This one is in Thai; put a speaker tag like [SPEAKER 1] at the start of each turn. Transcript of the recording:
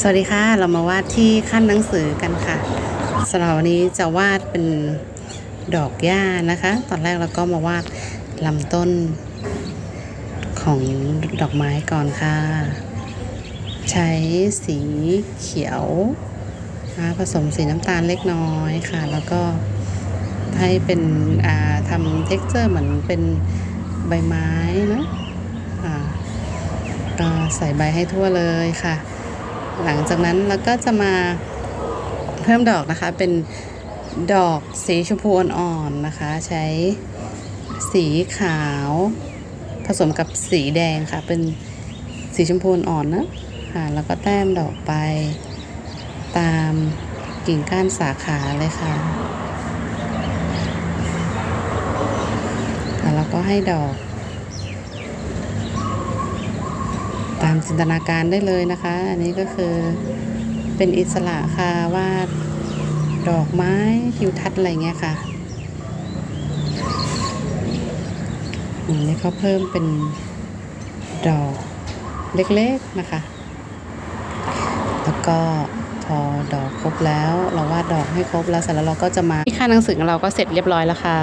[SPEAKER 1] สวัสดีค่ะ เรามาวาดที่ขั้นหนังสือกันค่ะสำหรับวันนี้จะวาดเป็นดอกหญ้านะคะ ตอนแรกเราก็มาวาดลำต้นของดอกไม้ก่อนค่ะ ใช้สีเขียวนะผสมสีน้ำตาลเล็กน้อยค่ะ แล้วก็ให้เป็นทำเท็กเจอร์เหมือนเป็นใบไม้นะก็ใส่ใบให้ทั่วเลยค่ะ หลังจากนั้นเราก็จะมาเพิ่มดอกนะคะ เป็นดอกสีชมพูอ่อนๆนะคะ ใช้สีขาวผสมกับสีแดงค่ะ เป็นสีชมพูอ่อนนะค่ะ แล้วก็แต้มดอกไปตามกิ่งก้านสาขาเลยค่ะค่ะแล้วก็ให้ดอก ตามจินตนาการได้เลยนะคะ อันนี้ก็คือเป็นอิสระค่ะวาดดอกไม้ทิวทัศน์อะไรเงี้ยค่ะอันนี้เขาเพิ่มเป็นดอกเล็กๆนะคะ แล้วก็พอดอกครบแล้ว เราวาดดอกให้ครบแล้วเสร็จแล้วเราก็จะมาที่ค่าหนังสือของเราก็เสร็จเรียบร้อยแล้วค่ะ